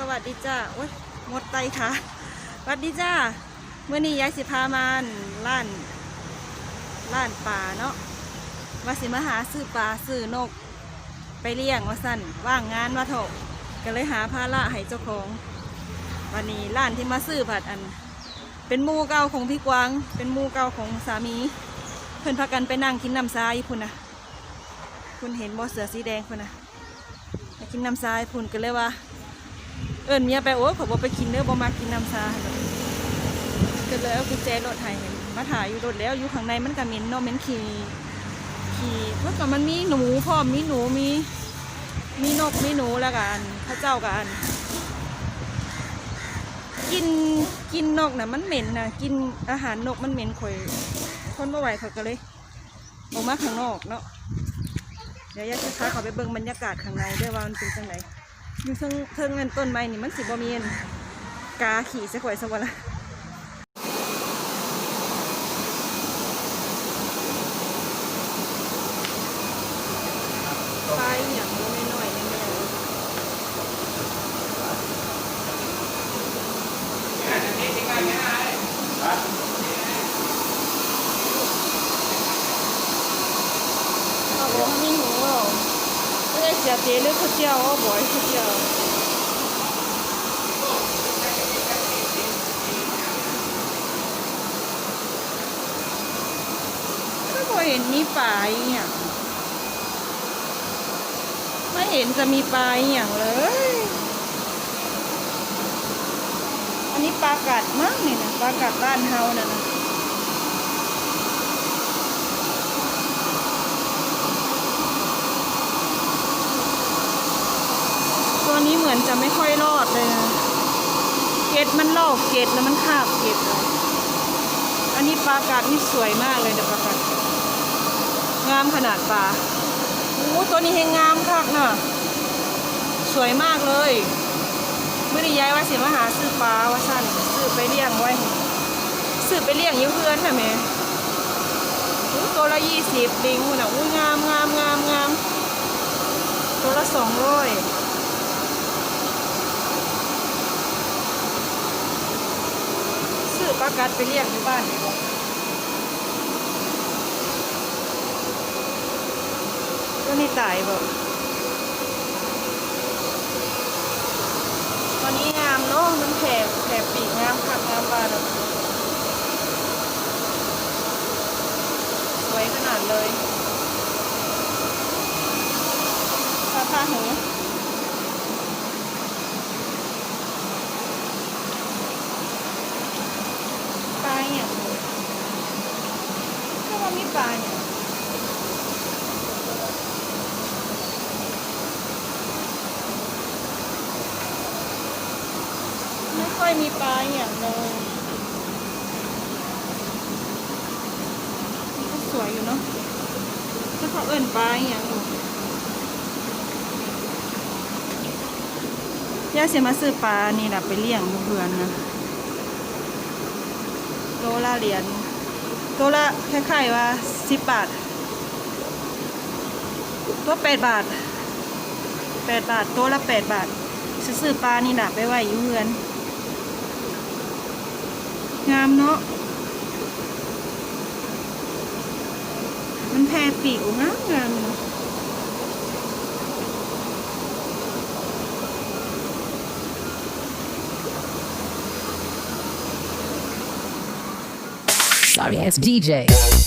สวัสดีจ้าโอ๊ยหมดไตค่ะสวัสดีจ้าเมื่อนี้ยายสิพามานล้านล้านป่าเนาะว่าสิมาหาซื้อปลาซื้อนก ไปเลี้ยงว่าสั่นว่างงานว่าเถอะก็เลยหาภาระให้เจ้าของ วันนี้ร้านที่มาซื้อผัดอัน เป็นมูเก่าของพี่กวาง เป็นมูเก่าของสามี เพิ่อนพากันไปนั่งกินน้ำทรายพุ่นนะคุณเห็นบ่เสือสีแดงพุ่นนะไปกินน้ำทรายพุ่นก็เลยว่า เอิญเมียไปโอ้ขอบอกไปกินเด้อบ่มากินน้ำทราก็เลยเอากุญแจรถให้มาถ่ายอยู่รถแล้วอยู่ข้างในมันก็เหม็นเนาะเหม็นขี้ขี้เพราะกับมันมีหนูพร้อมมีหนูมีมีนกมีหนูแล้วกันพระเจ้ากันกินกินนกน่ะมันเหม็นนะกินอาหารนกมันเหม็นข่อยทนไม่ไหวเขาก็เลยออกมาข้างนอกเนาะเดี๋ยวยายจะพาเขาไปเบิ่งบรรยากาศข้างในด้วยว่ามันเป็นจังไหน อยู่เทิงเทิงเงินต้นไม้นี่มันสิบ่มีนกาขี่ส่ข่อยสวรรค์ไปอย่างน้อยน้อยๆเนี่ยเขาบอกว่ามีหนูเหรอ ไม่เสียเจ๊หรือเจียอ๋อบ่อยข้าวเจียวไม่เห็นมีปลาอย่างไม่เห็นจะมีปลาอย่างเลย อันนี้ปลากัดมั้งนี่นะปลากัดบ้านเฮาน่ะนะ ตัวนี้เห มือนจะไม่ค่อยรอดเลยนะเกล็ดมันลอกเกล็ดแล้วมันคาบเกล็ดเลยอันนี้ปลากาดนี่สวยมากเลยนะปลากาดงามขนาดปลาโอ้ตัวนี้เฮงงามคักน่ะสวยมากเลยไม่ได้ย้ายว่าสีมาหาซื้อปลาว่าสั้นซื้อไปเลี้ยงไว้ซื้อไปเลี้ยงยืมเพื่อนใช่ไหมโอ้ตัวละยี่สิบลิงน่ะอุ้ยงามงามงามงามตัวละสองร้อย ซื้อปลากัดไปเลี้ยงที่บ้านกว่าตัวนี้ตายบ่ตัวนี้งามเนาะมันแผลแผลปีกงามคักงามบ้านสวยขนาดเลยพาพาหูปลาอย่างาเนี่ยไม่ค่อยมีปลาอย่างเลยนี่ก็สวยอยู่เนาะถ้าเขาเอิ้นปลาอย่างอยู่ย่าเสียมาซื้อปลานี่แหละไปเลี้ยงเพื่อนนะโลละเหรียญ ตัวละคล้ายๆว่าสิบบาท ตัวแปดบาทแปดบาท ตัวละแปดบาท ซื้อปลานี่นะไปไว้อยู่เฮือน งามเนาะมันแพรปีกงามงามเนาะ It's DJ.